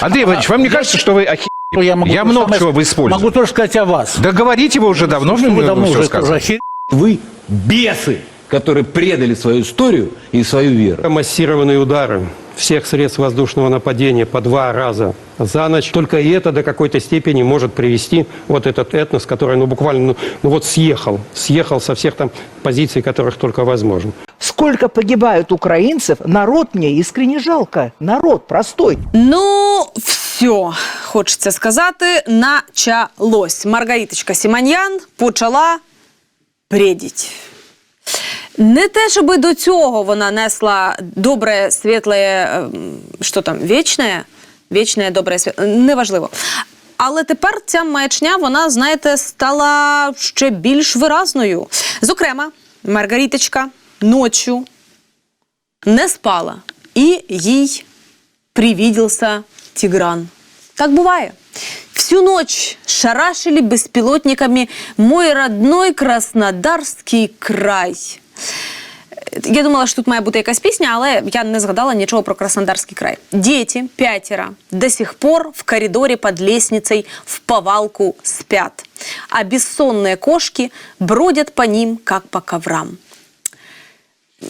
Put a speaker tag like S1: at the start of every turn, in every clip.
S1: Андрей Иванович, вам не кажется, что вы охи... Я,
S2: могу
S1: много
S2: самое-
S1: чего вы используете.
S2: Могу тоже сказать о вас.
S1: Да говорите вы уже давно,
S2: Что вы давно уже охер-
S3: Вы бесы, которые предали свою историю и свою веру.
S4: Массированные удары всех средств воздушного нападения по два раза за ночь. Только и это до какой-то степени может привести вот этот этнос, который ну, буквально ну, ну вот съехал, съехал со всех там позиций, которых только возможно.
S5: Сколько погибают украинцев, народ мне искренне жалко. Народ простой.
S6: Ну, все, хочеться сказати, началось. Маргариточка Сіманьян почала бредіть. Не те, щоб до цього вона несла добре, світле, ем, що там, вічне, вічне, добре, світле, неважливо. Але тепер ця маячня, вона, знаєте, стала ще більш виразною. Зокрема, Маргариточка ночью не спала, и ей привиделся Тигран. Так бывает. Всю ночь шарашили беспилотниками мой родной Краснодарский край. Я думала, що тут має бути якась пісня, але я не згадала нічого про Краснодарський край. Дети, пятеро, до сих пор в коридоре под лестницей в повалку спят. А бессонные кошки бродят по ним, как по коврам.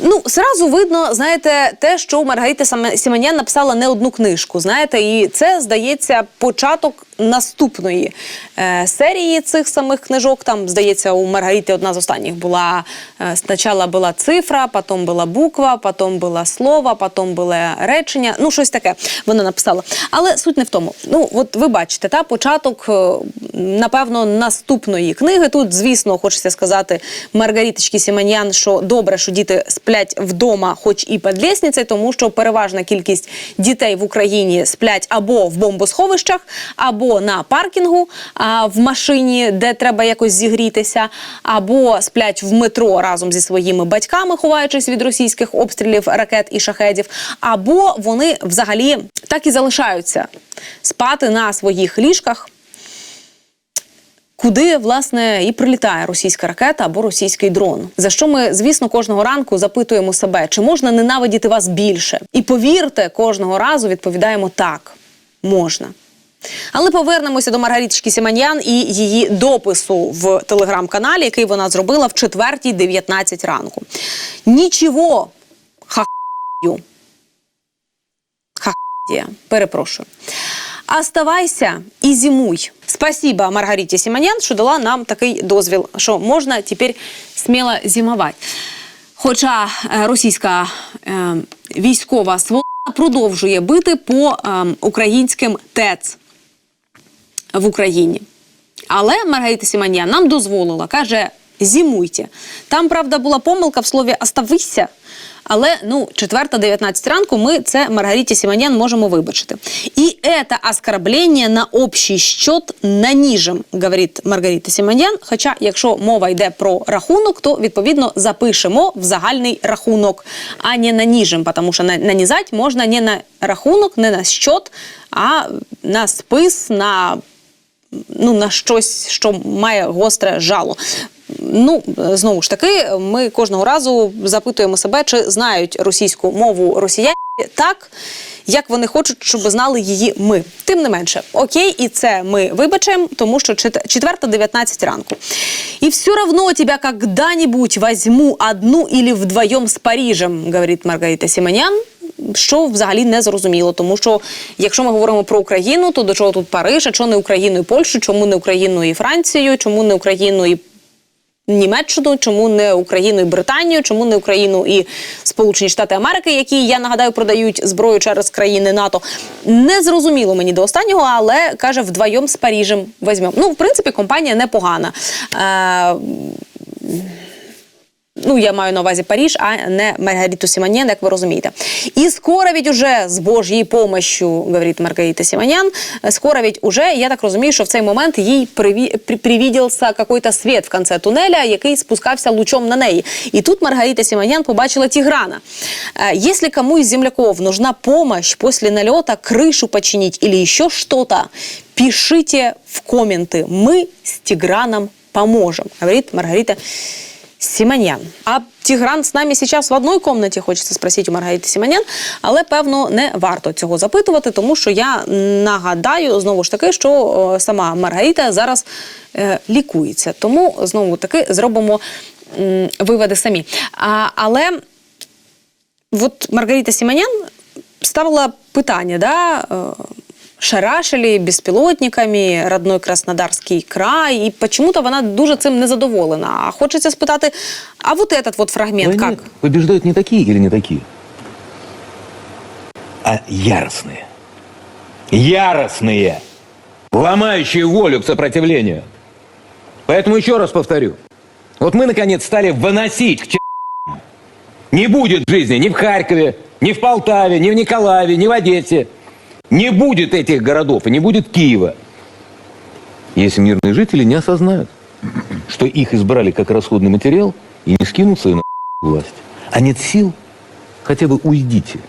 S6: Ну, зразу видно, знаєте, те, що Маргарита Саме- написала не одну книжку. Знаєте, і це здається початок наступної е, серії цих самих книжок. Там, здається, у Маргарити одна з останніх була е, спочатку була цифра, потім була буква, потім було слово, потім було речення. Ну, щось таке вона написала. Але суть не в тому. Ну, от ви бачите, та початок, е, напевно, наступної книги. Тут, звісно, хочеться сказати Маргариточки Сіманян, що добре, що діти сплять вдома, хоч і під лісницею, тому що переважна кількість дітей в Україні сплять або в бомбосховищах, або на паркінгу а, в машині, де треба якось зігрітися, або сплять в метро разом зі своїми батьками, ховаючись від російських обстрілів, ракет і шахедів, або вони взагалі так і залишаються спати на своїх ліжках куди власне і прилітає російська ракета або російський дрон. За що ми, звісно, кожного ранку запитуємо себе, чи можна ненавидіти вас більше? І повірте, кожного разу відповідаємо так, можна. Але повернемося до Маргариточки Сіманьян і її допису в телеграм-каналі, який вона зробила в 4.19 ранку. Нічого хахаю. Хахає, перепрошую. Оставайся і зимуй. Спасибо Маргариті Сіманян, що дала нам такий дозвіл, що можна тепер сміло зимувати. Хоча е, російська е, військова сволота продовжує бити по е, українським ТЕЦ в Україні. Але Маргарита Сіманян нам дозволила, каже, зимуйте. Там, правда, була помилка в слові «оставися», але ну, 4-19 ранку ми це Маргариті Сіманян можемо вибачити. І це оскорблення на общий счет нанижем, говорить Маргарита Сіманян. Хоча, якщо мова йде про рахунок, то відповідно запишемо в загальний рахунок, а не нанижем, тому що на- нанізати можна не на рахунок, не на счет, а на спис, на ну, на щось, що має гостре жало. Ну, знову ж таки, ми кожного разу запитуємо себе, чи знають російську мову росіяни так, як вони хочуть, щоб знали її ми. Тим не менше, окей, і це ми вибачаємо, тому що 4-19 ранку. І все равно тебя когда-нибудь возьму одну или вдвоєм з Парижем, говорить Маргарита Сіманян. Що взагалі не зрозуміло, тому що якщо ми говоримо про Україну, то до чого тут Париж, а чого не Україну і Польщу, чому не Україну і Францію, чому не Україну і Німеччину, чому не Україну і Британію, чому не Україну і Сполучені Штати Америки, які я нагадаю продають зброю через країни НАТО. Не зрозуміло мені до останнього, але каже, вдвоєм з Парижем візьмемо. Ну, в принципі, компанія непогана. Е, Ну, я маю на увазі Париж, а не Маргариту Симоньян, як ви розумієте. І скоро ведь уже з Божьей помощью, говорить Маргарита Симонян, скоро ведь уже, я так розумію, що в цей момент їй приві- при- привідівся какой-то світ в кінці тунеля, який спускався лучом на неї. І тут Маргарита Симонян побачила Тиграна. Э, Если кому из земляков нужна помощь после налета, крышу починить или еще что-то, пишите в комменты. Мы с Тиграном поможем, говорит Маргарита Симоньян. А Тигран с нами сейчас в одной комнаті, хочеться спросити у Маргарити Симонян, але певно не варто цього запитувати, тому що я нагадаю знову ж таки, що сама Маргарита зараз е, лікується. Тому знову таки зробимо м, виводи самі. А, але вот Маргарита Симонян ставила питання, да, э, шарашили безпілотниками родной Краснодарський край, і почему-то вона дуже цим не задоволена. А хочеться спитати, а вот этот вот фрагмент
S3: В войне
S6: как?
S3: побеждают не такие или не такие, а яростные. Яростные, ломающие волю к сопротивлению. Поэтому еще раз повторю. Вот мы, наконец, стали выносить к чертям. Не будет жизни ни в Харькове, ни в Полтаве, ни в Николаеве, ни в Одессе. Не будет этих городов и не будет Киева. Если мирные жители не осознают, что их избрали как расходный материал и не скинут свою на власть. А нет сил, хотя бы уйдите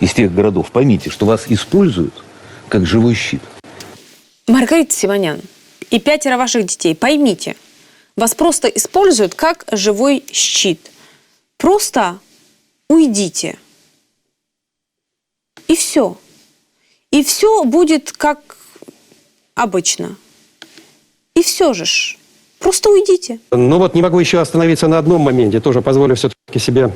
S3: из тех городов. Поймите, что вас используют как живой щит.
S6: Маргарита Симонян и пятеро ваших детей, поймите, вас просто используют как живой щит. Просто уйдите. И все. И все будет как обычно. И все же ж. Просто уйдите.
S4: Ну вот не могу еще остановиться на одном моменте, тоже позволю все-таки себе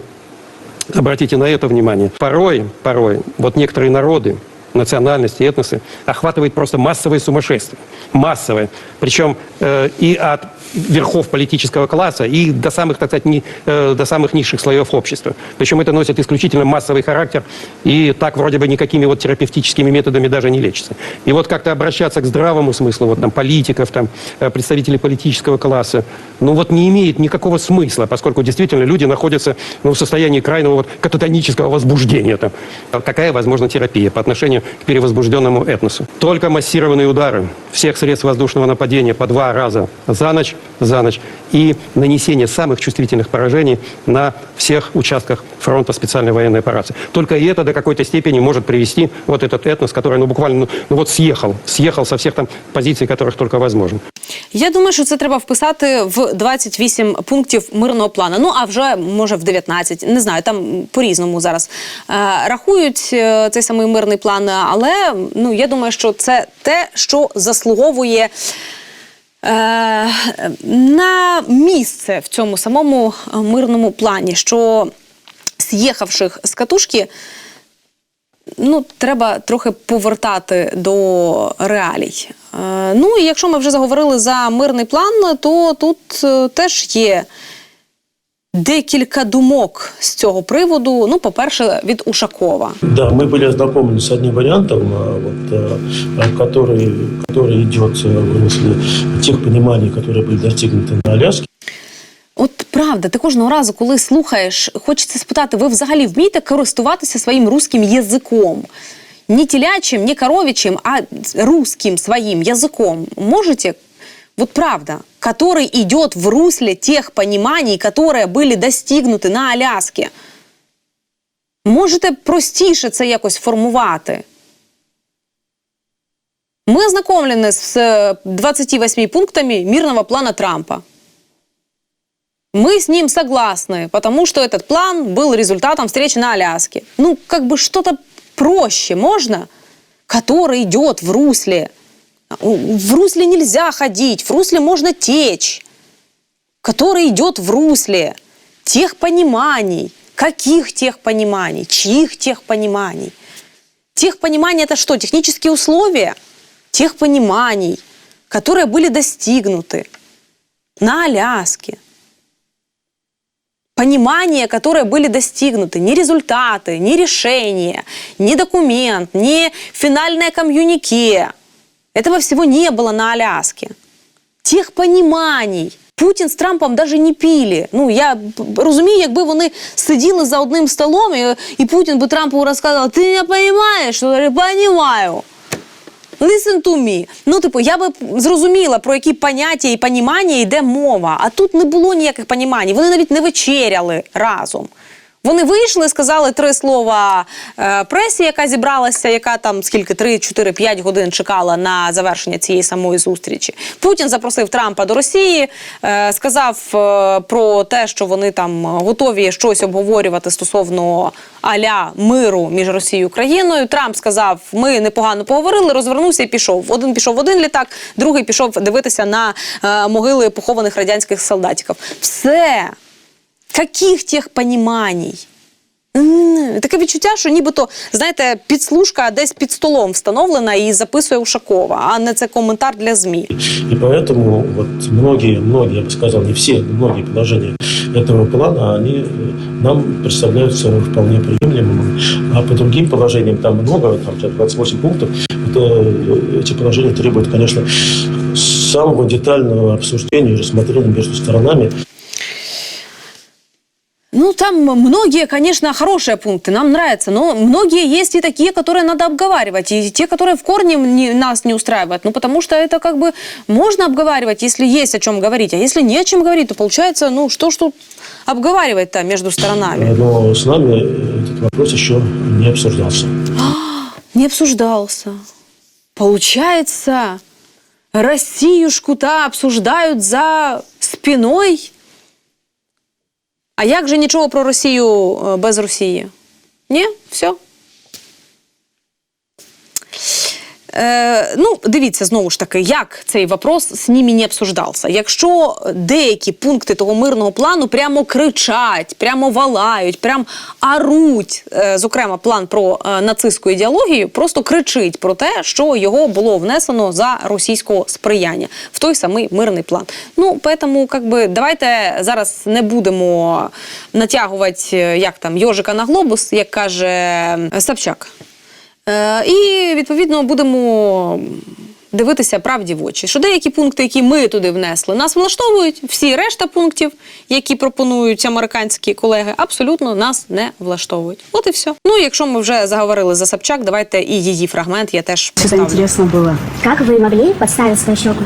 S4: обратить и на это внимание. Порой, порой, вот некоторые народы, национальности, этносы охватывает просто массовое сумасшествие. Массовое. Причем э, и от верхов политического класса, и до самых, так сказать, ни- э, до самых низших слоев общества. Причем это носит исключительно массовый характер, и так вроде бы никакими вот терапевтическими методами даже не лечится. И вот как-то обращаться к здравому смыслу, вот там политиков, там э, представителей политического класса, ну вот не имеет никакого смысла, поскольку действительно люди находятся ну, в состоянии крайнего вот кататонического возбуждения. Там. Какая возможна терапия по отношению к перевозбужденному этносу? Только массированные удары всех средств воздушного нападения по два раза за ночь, за ночь и нанесение самых чувствительных поражений на всех участках фронта специальной военной операции. Только и это до какой-то степени может привести вот этот этнос, который ну, буквально ну, ну вот съехал, съехал со всех там позиций, которых только возможно.
S6: Я думаю, що це треба вписати в 28 пунктів мирного плану. Ну а вже може в 19, не знаю, там по-різному зараз е, рахують е, цей самий мирний план. Але ну я думаю, що це те, що заслуговує. е, На місце в цьому самому е, мирному плані, що з'їхавших з катушки ну, треба трохи повертати до реалій. Е, ну і якщо ми вже заговорили за мирний план, то тут теж є декілька думок з цього приводу. Ну, по-перше, від Ушакова.
S2: Да, мы были ознакомлены с одним вариантом, а, вот, а, который, который идет э, в русле тех пониманий, которые были достигнуты на Аляске.
S6: От правда, ти кожного разу, коли слухаєш, хочеться спитати, ви взагалі вмієте користуватися своїм руським язиком? Не телячим, не коровичим, а русским своим языком. Можете? Вот правда, который идет в русле тех пониманий, которые были достигнуты на Аляске. Можете простіше це якось формувати? Ми ознакомлені з е, 28 пунктами мирного плана Трампа. Мы с ним согласны, потому что этот план был результатом встречи на Аляске. Ну, как бы что-то проще можно, который идет в русле. В русле нельзя ходить, в русле можно течь. Который идет в русле тех пониманий. Каких тех пониманий? Чьих тех пониманий? Тех пониманий это что? Технические условия? Тех пониманий, которые были достигнуты на Аляске понимания, которые были достигнуты, не результаты, не решения, не документ, не финальное коммюнике. Этого всего не было на Аляске. Тех пониманий. Путін з Трампом навіть не пили. Ну я розумію, якби вони сиділи за одним столом, і, і Путін би Трампу розказав, ти не розумієш, я розумію. Listen to me. Ну, типу, я би зрозуміла, про які поняття і понімання йде мова. А тут не було ніяких понімань. Вони навіть не вечеряли разом. Вони вийшли, сказали три слова е, пресі, яка зібралася, яка там скільки 3, 4, 5 годин чекала на завершення цієї самої зустрічі. Путін запросив Трампа до Росії, е, сказав е, про те, що вони там готові щось обговорювати стосовно аля миру між Росією і Україною. Трамп сказав: ми непогано поговорили, розвернувся і пішов. Один пішов в один літак, другий пішов дивитися на могили похованих радянських солдатиків. Все. Каких тех поніманій? М, Таке відчуття, що нібито, знаєте, підслужка десь під столом встановлена і записує Ушакова, а не це коментар для ЗМІ.
S2: И поэтому вот многие, многие, я бы сказал, не все, но многие положения этого плана, они э, нам представляются вполне приемлемыми. А по другим положениям, там много, там 28 пунктов, вот, э, эти положения требуют, конечно, самого детального обсуждения и рассмотрения между сторонами.
S6: Ну, там многие, конечно, хорошие пункты, нам нравятся, но многие есть и такие, которые надо обговаривать, и те, которые в корне не- нас не устраивают. Ну, потому что это как бы можно обговаривать, если есть о чем говорить, а если не о чем говорить, то получается, ну, что ж тут обговаривать-то между сторонами?
S2: Но с нами этот вопрос еще не обсуждался.
S6: Не обсуждался. Получается, Россиюшку-то обсуждают за спиной. А як же нічого про Росію е, без Росії? Ні? Все? Е, ну, дивіться знову ж таки, як цей вопрос з ними не обсуждався. Якщо деякі пункти того мирного плану прямо кричать, прямо валають, прямо аруть, е, зокрема, план про е, нацистську ідеологію, просто кричить про те, що його було внесено за російського сприяння в той самий мирний план. Ну, поэтому, как би, давайте зараз не будемо натягувати, е, як там, йожика на глобус, як каже Собчак. Е, і відповідно будемо дивитися правді в очі. Що деякі пункти, які ми туди внесли, нас влаштовують. Всі решта пунктів, які пропонують американські колеги, абсолютно нас не влаштовують. От і все. Ну, якщо ми вже заговорили за Собчак, давайте і її фрагмент я теж поставлю.
S7: интересно было. Как вы могли подставить свою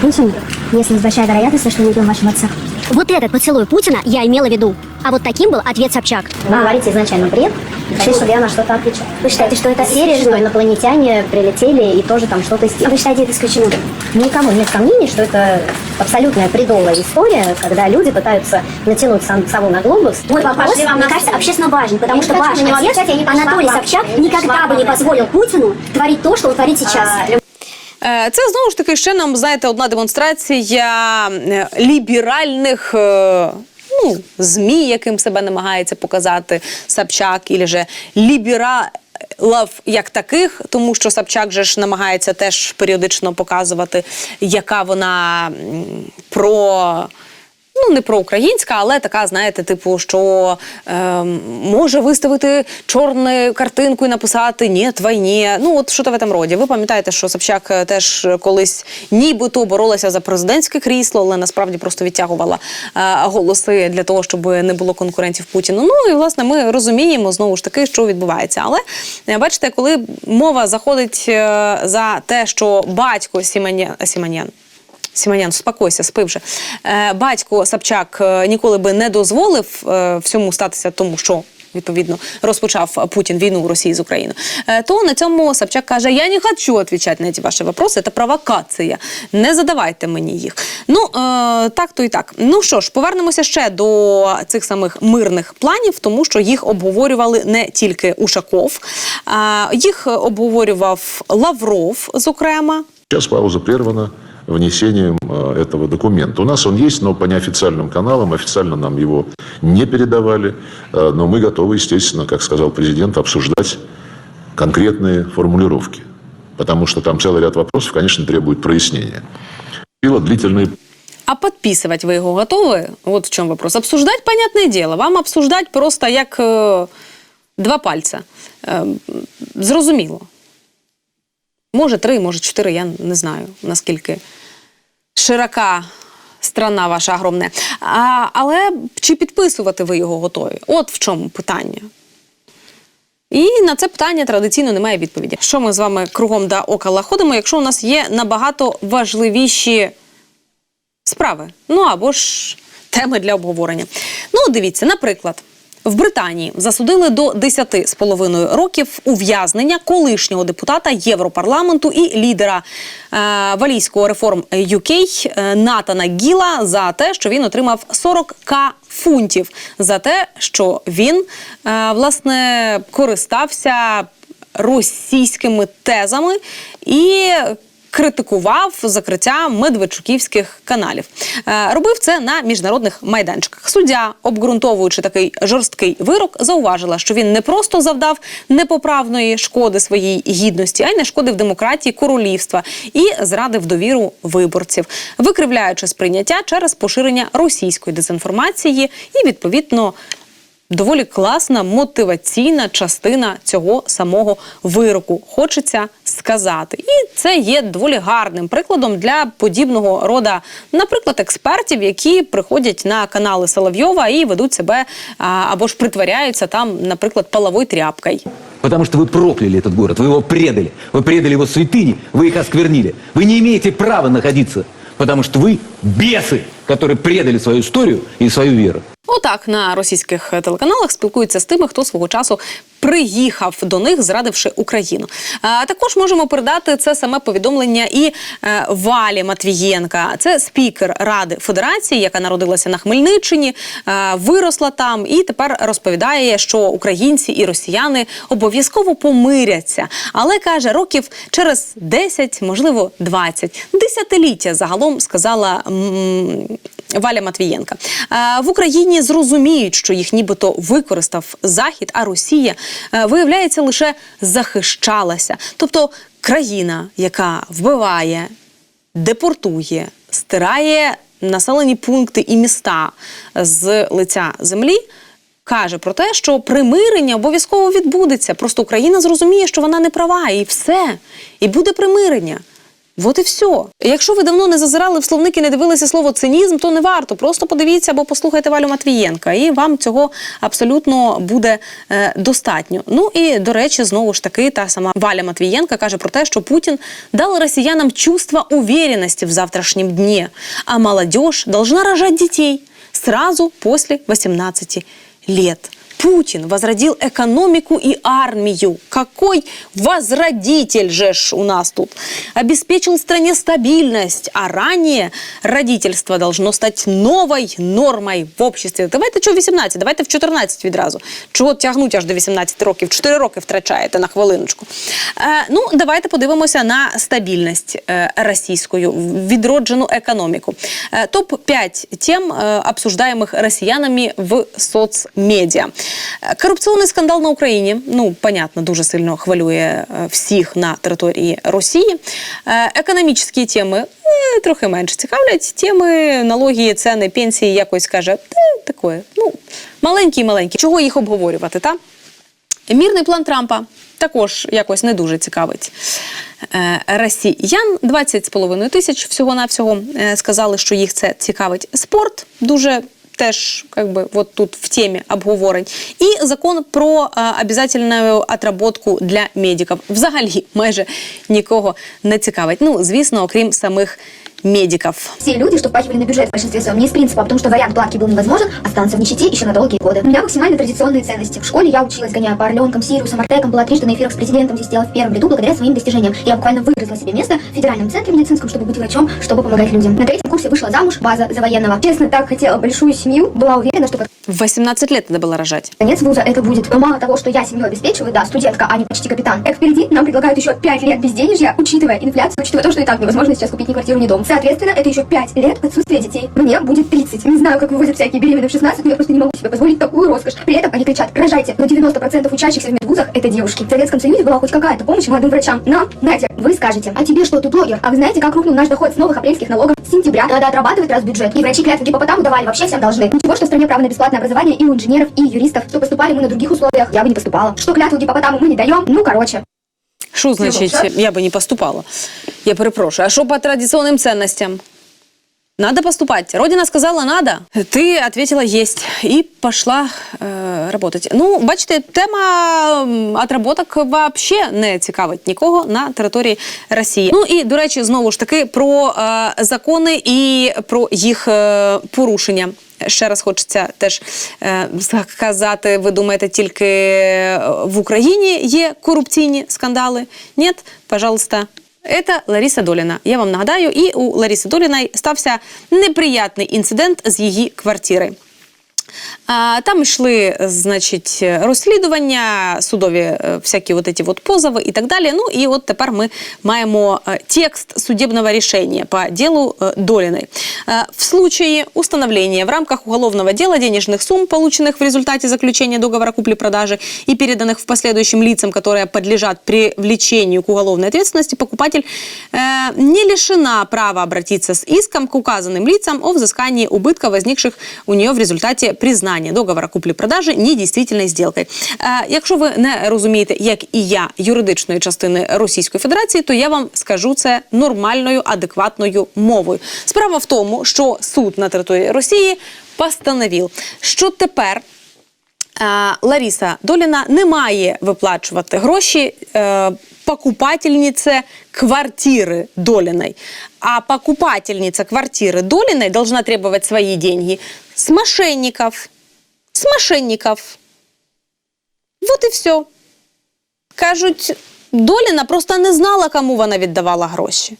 S7: Путину, если есть большая вероятность, что не убил вашего отца?
S8: Вот этот поцелуй Путина я имела в виду. А вот таким был ответ Собчак.
S7: Вы говорите изначально бред, и хотите, чтобы я на что-то отвечала. Вы считаете, что это серия, что инопланетяне прилетели и тоже там что-то сделали? А вы считаете это исключено? Никому нет сомнений, что это абсолютная бредовая история, когда люди пытаются натянуть сам, сову на глобус.
S8: Мой вопрос, мне кажется, общественно важен, потому что ваш отец, Анатолий
S7: вам.
S8: Собчак, никогда бы не
S7: вам.
S8: позволил Путину творить то, что он творит сейчас.
S6: Е, Це знову ж таки ще нам, знаєте, одна демонстрація е, ліберальних. е, Ну, ЗМІ, яким себе намагається показати Собчак, і же лібералів як таких, тому що Собчак же ж намагається теж періодично показувати, яка вона про. Ну, не проукраїнська, але така, знаєте, типу, що ем, може виставити чорну картинку і написати «Ні, війні». Ну, от що то в цьому роді. Ви пам'ятаєте, що Собчак е, теж колись нібито боролася за президентське крісло, але насправді просто відтягувала е, голоси для того, щоб не було конкурентів Путіну. Ну і власне ми розуміємо знову ж таки, що відбувається. Але е, бачите, коли мова заходить е, за те, що батько Сіманян, Сіманян Сіманян, спокойся, спи вже. Е, батько Собчак е, ніколи би не дозволив е, всьому статися тому, що. Відповідно, розпочав Путін війну в Росії з Україною. Е, То на цьому Собчак каже: Я не хочу відповідати на ці ваші вопроси, це провокація. Не задавайте мені їх. Ну е, так то і так. Ну що ж, повернемося ще до цих самих мирних планів, тому що їх обговорювали не тільки Ушаков, а їх обговорював Лавров, зокрема.
S9: Сейчас пауза прервана внесением э, этого документа. У нас он есть, но по неофициальным каналам, официально нам его не передавали. Э, Но мы готовы, естественно, как сказал президент, обсуждать конкретные формулировки. Потому что там целый ряд вопросов, конечно, требует прояснения. Пилот длительные
S6: А подписывать вы его готовы? Вот в чем вопрос. Обсуждать, понятное дело. Вам обсуждать просто як е, два пальця. Е, зрозуміло. Може три, може чотири, я не знаю, наскільки широка страна ваша огромна. А, але чи підписувати ви його готові? От в чому питання. І на це питання традиційно немає відповіді. Що ми з вами кругом да окола ходимо, якщо у нас є набагато важливіші справи. Ну або ж теми для обговорення. Ну, дивіться, наприклад, В Британії засудили до 10 з половиною років ув'язнення колишнього депутата Європарламенту і лідера е, валійського реформ UK е, Натана Гіла за те, що він отримав 40к фунтів. За те, що він е, власне користався російськими тезами і критикував закриття медведчуківських каналів. Е, Робив це на міжнародних майданчиках. Суддя, обґрунтовуючи такий жорсткий вирок, зауважила, що він не просто завдав непоправної шкоди своїй гідності, а й нашкодив демократії королівства і зрадив довіру виборців, викривляючи сприйняття через поширення російської дезінформації і відповідно доволі класна мотиваційна частина цього самого вироку. Хочеться сказати, і це є доволі гарним прикладом для подібного рода, наприклад, експертів, які приходять на канали Соловйова і ведуть себе а, або ж притворяються там, наприклад, половою тряпкою.
S3: Потому что вы прокляли этот город, вы его предали. Вы предали его святыни, вы их осквернили. Вы не имеете права находиться, потому что вы бесы, которые предали свою историю и свою веру.
S6: Отак на російських телеканалах спілкуються з тими, хто свого часу приїхав до них, зрадивши Україну. А також можемо передати це саме повідомлення і е, Валі Матвієнка. Це спікер Ради Федерації, яка народилася на Хмельниччині, е, виросла там і тепер розповідає, що українці і росіяни обов'язково помиряться. Але каже, років через 10, можливо, 20, десятиліття загалом сказала. Валя Матвієнка. Е, В Україні зрозуміють, що їх нібито використав Захід, а Росія, е, виявляється, лише захищалася. Тобто країна, яка вбиває, депортує, стирає населені пункти і міста з лиця землі. Каже про те, що примирення обов'язково відбудеться. Просто Україна зрозуміє, що вона не права, і все. І буде примирення. От і все. Якщо ви давно не зазирали в словник і не дивилися слово цинізм, то не варто. Просто подивіться або послухайте Валю Матвієнка, і вам цього абсолютно буде е, достатньо. Ну і до речі, знову ж таки, та сама Валя Матвієнка каже про те, що Путін дав росіянам чувство уверенности в завтрашнем дне, а молодежь должна рожать детей сразу после 18 лет. Путин возродил экономику и армию. Какой возродитель же ж у нас тут. Обеспечил стране стабильность, а ранее родительство должно стать новой нормой в обществі. Давайте чого 18, давайте в 14 відразу. Чого тягнуть аж до 18 років? 4 роки втрачаєте на хвилиночку. Е, ну, давайте подивимося на стабільність е, російською, відроджену економіку. Е, Топ-5 тем, е, обсуждаемых россиянами в соцмедіа. Е, Корупційний скандал на Україні, ну, понятно, дуже сильно хвилює е, всіх на території Росії. Е, Економічні теми трохи менше цікавлять. Теми налоги, ціни, пенсії якось каже, та таке, ну, маленькі-маленькі. Чого їх обговорювати, та? Мірний план Трампа також якось не дуже цікавить росіян. 20 з половиною тисяч всього-навсього е, сказали, що їх це цікавить. Спорт дуже теж как би, вот тут в темі обговорень. І закон про е, обов'язкову отработку для медиків. Взагалі майже нікого не цікавить. Ну, звісно, окрім самих медиків.
S7: Все люди, что впахивали на бюджет в большинстве своем, не из принципа, а потому что вариант платки был невозможен, останутся в нищете еще на долгие годы. У меня максимально традиционные ценности. В школе я училась, гоняя по Орленкам, Сириусам, Артекам, была трижды на эфирах с президентом, здесь сидела в первом ряду благодаря своим достижениям. Я буквально выгрызла себе место в федеральном центре медицинском, чтобы быть врачом, чтобы помогать людям. На третьем курсе вышла замуж, база за военного. Честно, так хотела большую семью, была уверена, что
S6: В 18 лет надо было рожать.
S7: конец вуза это будет. Но мало того, что я семью обеспечиваю, да, студентка, а не почти капитан. Как впереди нам предлагают еще 5 лет безденежья, учитывая инфляцию, учитывая то, что и так невозможно сейчас купить ни квартиру, ни дом. Соответственно, это еще 5 лет отсутствия детей. Мне будет 30. Не знаю, как вывозят всякие беременные в 16, но я просто не могу себе позволить такую роскошь. При этом они кричат, рожайте. Но 90% учащихся в медвузах это девушки. В Советском Союзе была хоть какая-то помощь молодым врачам. Нам, Надя, вы скажете, а тебе что, ты блогер? А вы знаете, как рухнул наш доход с новых апрельских налогов? С сентября надо отрабатывать раз бюджет. И врачи клятву гипопотаму давали, вообще всем должны. Ничего, что в стране право на бесплатное образование и у инженеров, и юристов. Что поступали мы на других условиях, я бы не поступала. Что клятву гипопотаму мы не даем, ну, короче.
S6: Що значить, я би не поступала? Я перепрошую. А що по традиционным ценностям? Надо поступать. Родина сказала надо. Ти ответила есть. І пошла е, работать. Ну, бачите, тема отработок вообще не цікавить нікого на території Росії. Ну і до речі, знову ж таки про е, закони і про їх е, порушення. Ще раз хочеться теж е, сказати, ви думаєте, тільки е, в Україні є корупційні скандали? Ні, пожалуйста. Це Лариса Доліна. Я вам нагадаю, і у Лариси Доліної стався неприятний інцидент з її квартири. А, Там йшли, значить, розслідування, судові е, всякі от эти вот позови і так далі. Ну і от тепер ми маємо е, текст судебного рішення по делу э, Долиной. Э, В случае установления в рамках уголовного дела денежных сумм, полученных в результате заключения договора купли-продажи и переданных в последующем лицам, которые подлежат привлечению к уголовной ответственности, покупатель э, не лишена права обратиться с иском к указанным лицам о взыскании убытков, возникших у нее в результаті признання договора куплі-продажі недійствительною сделкою. Е, якщо ви не розумієте, як і я, юридичної частини Російської Федерації, то я вам скажу це нормальною, адекватною мовою. Справа в тому, що суд на території Росії постановив, що тепер Лариса Доліна не має виплачувати гроші е, покупательнице квартиры Долиной. А покупательница квартиры Долиной должна требовать свои деньги с мошенников. С мошенников. Вот і все. Кажуть, Доліна просто не знала, кому вона віддавала гроші.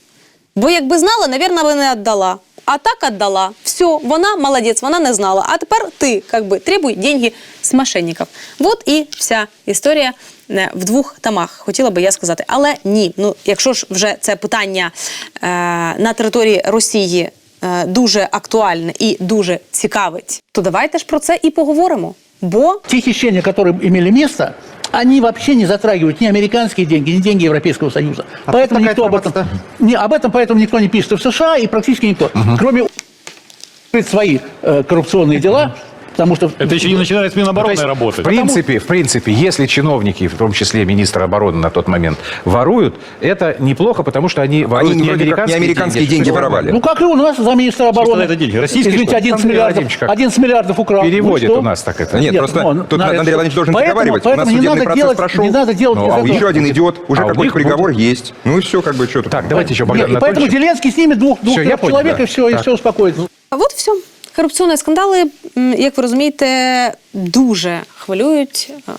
S6: Бо якби знала, навірно, би не віддала. А так віддала. Все, вона молодець, вона не знала. А тепер ти, как би, требуй деньги з мошенників. Вот і вся історія е, в двох томах, хотіла би я сказати. Але ні, ну якщо ж вже це питання е, на території Росії е, дуже актуальне і дуже цікавить, то давайте ж про це і поговоримо. Бо
S10: Те хищения, которые имели место, они вообще не затрагивают ни американские деньги, ни деньги Европейского Союза. поэтому
S1: такая
S10: никто об этом,
S1: информация?
S10: не, об этом поэтому никто не пишет и в США, и практически никто, кроме свои э, коррупционные дела, потому что
S11: Это еще не начинает Минобороны
S1: есть,
S11: работать.
S1: В принципе, в принципе, если чиновники, в том числе министр обороны на тот момент, воруют, это неплохо, потому что они воруют
S3: Они
S1: не американские,
S3: не американские деньги воровали.
S10: ну как и у нас замминистра обороны.
S11: это деньги? Российские,
S10: Извините,
S11: что ли?
S10: 11
S1: Андрей
S10: миллиардов,
S1: Владимирович как?
S10: 11 миллиардов украл. Ну и
S1: Переводит
S10: что?
S1: у нас так это.
S3: Нет, просто
S10: ну,
S3: тут
S10: на-
S3: Андрей Владимирович должен
S10: поэтому-
S3: договаривать. У
S10: Поэтому
S3: нас
S10: не
S3: судебный
S10: надо
S3: процесс
S10: делать,
S3: прошел.
S10: не надо делать
S3: Ну, а еще один идет, уже
S1: А у
S3: какой-то приговор есть. Ну и все, как бы, что тут.
S1: Так, давайте еще,
S10: Нет,
S1: Богдан
S10: и поэтому. Зеленский снимет двух, двух человек, и все, и все успокоится.
S6: А от все. Корупційні скандали, як ви розумієте, дуже хвилюють е,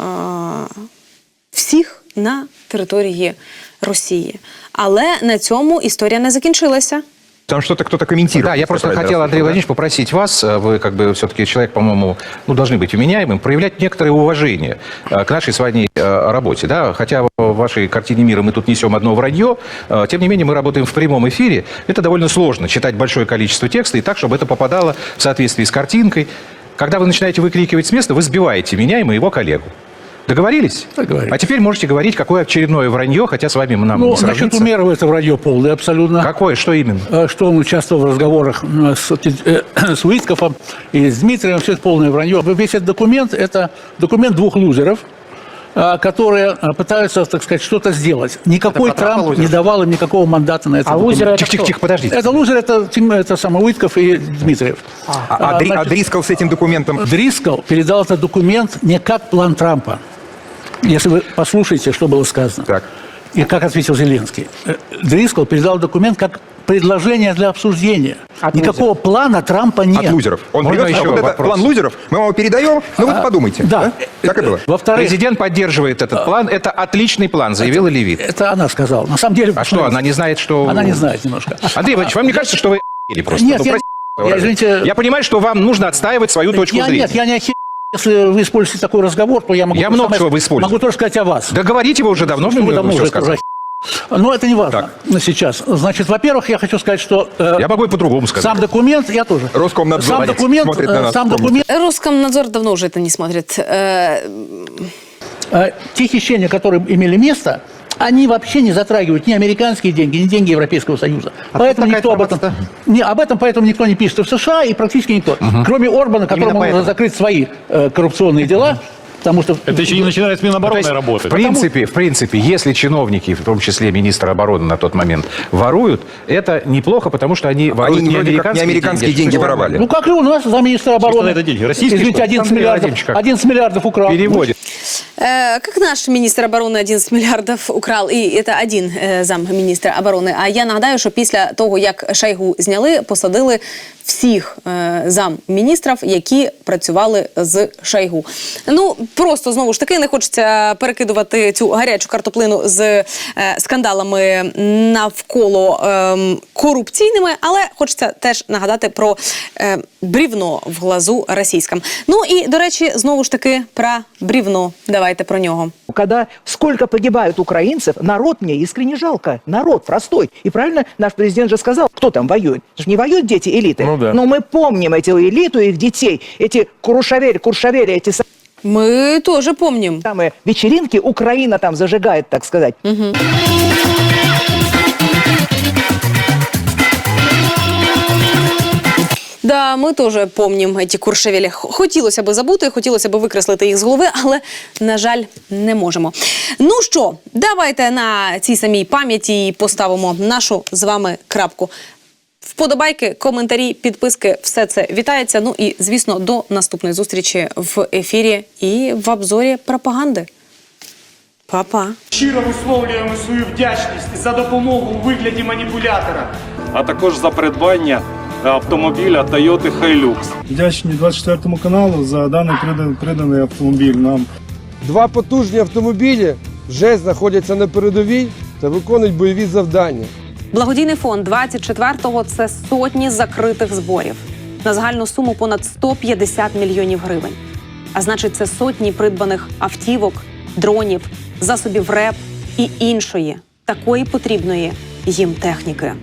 S6: всіх на території Росії. Але на цьому історія не закінчилася.
S3: Там что-то кто-то комментирует.
S1: Да, я просто хотел, Андрей
S3: да?
S1: Владимирович, попросить вас, э, вы как бы все-таки человек, по-моему, ну, должны быть вменяемым, проявлять некоторое уважение э, к нашей с вами э, работе. Да? Хотя в вашей картине мира мы тут несем одно вранье, тем не менее мы работаем в прямом эфире. Это довольно сложно, читать большое количество текста и так, чтобы это попадало в соответствии с картинкой. Когда вы начинаете выкрикивать с места, вы сбиваете меня и моего коллегу. Договорились?
S10: Договорились.
S1: А теперь можете говорить, какое очередное вранье, хотя с вами нам
S10: Ну,
S1: не
S10: насчет
S1: сравнится.
S10: Умерова это вранье полное абсолютно.
S1: Какое? Что именно?
S10: Э, Что он участвовал в разговорах м, с, э, с Уиткофом и с Дмитрием, все это полное вранье. Весь этот документ – это документ двух лузеров, а, которые а, пытаются, так сказать, что-то сделать. Никакой Трамп
S1: лузеров?
S10: не давал им никакого мандата на это.
S5: А лузеры это
S1: Тихо-тихо-тихо, подождите.
S10: Это лузер, это, это самый Уитков и Дмитриев.
S3: А, а Дри- а Дрискл с этим документом
S10: Дрискл передал этот документ не как план Трампа. Если вы послушаете, что было сказано.
S3: Так.
S10: И как ответил Зеленский. Э, Дрискл передал документ как предложение для обсуждения. Никакого плана Трампа нет.
S3: от лузеров. Он
S1: Можно
S3: берет, а
S1: еще
S3: вот
S1: вопрос?
S3: план лузеров, мы вам его передаем, ну вы подумайте.
S10: Да.
S3: Так и было.
S10: Во-вторых,
S1: Президент поддерживает этот план. Это отличный план, заявила Левит.
S10: это она сказала. На самом деле...
S1: А что, она не знает, что...
S10: Она не знает немножко.
S1: Андрей Иванович, вам не кажется, что вы просто?
S10: Нет,
S1: Ну,
S10: я- я, извините-
S1: Я понимаю, что вам нужно отстаивать свою точку
S10: я,
S1: зрения.
S10: нет, я не охер... Если вы используете такой разговор, то я могу...
S1: Я много чего вы использую.
S10: Могу тоже сказать о вас.
S1: Да говорите вы уже давно, что
S10: Ну, вы давно уже
S1: сказали.
S10: Но это не важно сейчас. Значит, во-первых, я хочу сказать, что э,
S1: Я могу и по-другому сказать.
S10: сам документ, я тоже.
S3: Роскомнадзор
S10: Сам документ,
S3: смотрит на
S10: э,
S3: нас,
S10: сам документ,
S6: Роскомнадзор давно уже это не смотрит. Э,
S10: э, те хищения, которые имели место, они вообще не затрагивают ни американские деньги, ни деньги Европейского Союза. поэтому
S1: такая
S10: никто об этом, не, об этом поэтому никто не пишет и в США, и практически никто. Кроме Орбана, которому
S1: поэтому.
S10: нужно закрыть свои э, коррупционные дела, потому что...
S11: Это еще не начинает с Минобороны
S1: есть,
S11: работать.
S1: В принципе, в принципе, если чиновники, в том числе министр обороны на тот момент, воруют, это неплохо, потому что они воруют
S3: Они
S1: не
S3: вроде как не американские деньги воровали.
S10: Ну, как и у нас замминистра обороны.
S11: это деньги? Российские,
S10: Извините,
S11: что ли?
S10: 11
S1: Андрей
S10: миллиардов,
S1: Владимирович как?
S10: 11 миллиардов украл.
S1: Переводит.
S6: Э, Как наш министр оборони 11 мільярдів украл, і це один е, зам міністра оборони. А я нагадаю, що після того, як Шойгу зняли, посадили всіх е, зам міністрів, які працювали з Шойгу. Ну просто знову ж таки не хочеться перекидувати цю гарячу картоплину з е, скандалами навколо ем, корупційними, але хочеться теж нагадати про е, брівно в глазу російським. Ну і до речі, знову ж таки про брівно. Давайте про нього.
S5: Когда сколько погибают украинцев, народ мне искренне жалко. Народ простой. И правильно наш президент же сказал, кто там воюет. Это же не воюют дети элиты.
S11: Ну да.
S5: Но мы помним эту элиту, их детей, эти курушавели, куршавели, эти са-
S6: Ми теж помним.
S5: самые вечеринки Украина там зажигает, так сказать.
S6: Да, ми теж помнім ці куршевелі. Хотілося би забути, хотілося би викреслити їх з голови, але на жаль, не можемо. Ну що, давайте на цій самій пам'яті поставимо нашу з вами крапку. Вподобайки, коментарі, підписки, все це вітається. Ну і звісно, до наступної зустрічі в ефірі і в обзорі пропаганди. Па-па.
S12: Щиро висловлюємо свою вдячність за допомогу у вигляді маніпулятора.
S11: а також за придбання автомобіля Toyota Hilux.
S12: Вдячні 24 каналу за даний приданий, приданий автомобіль нам.
S13: Два потужні автомобілі вже знаходяться на передовій та виконують бойові завдання.
S6: Благодійний фонд 24-го – це сотні закритих зборів на загальну суму понад 150 мільйонів гривень. А значить, це сотні придбаних автівок, дронів, засобів РЕП і іншої такої потрібної їм техніки.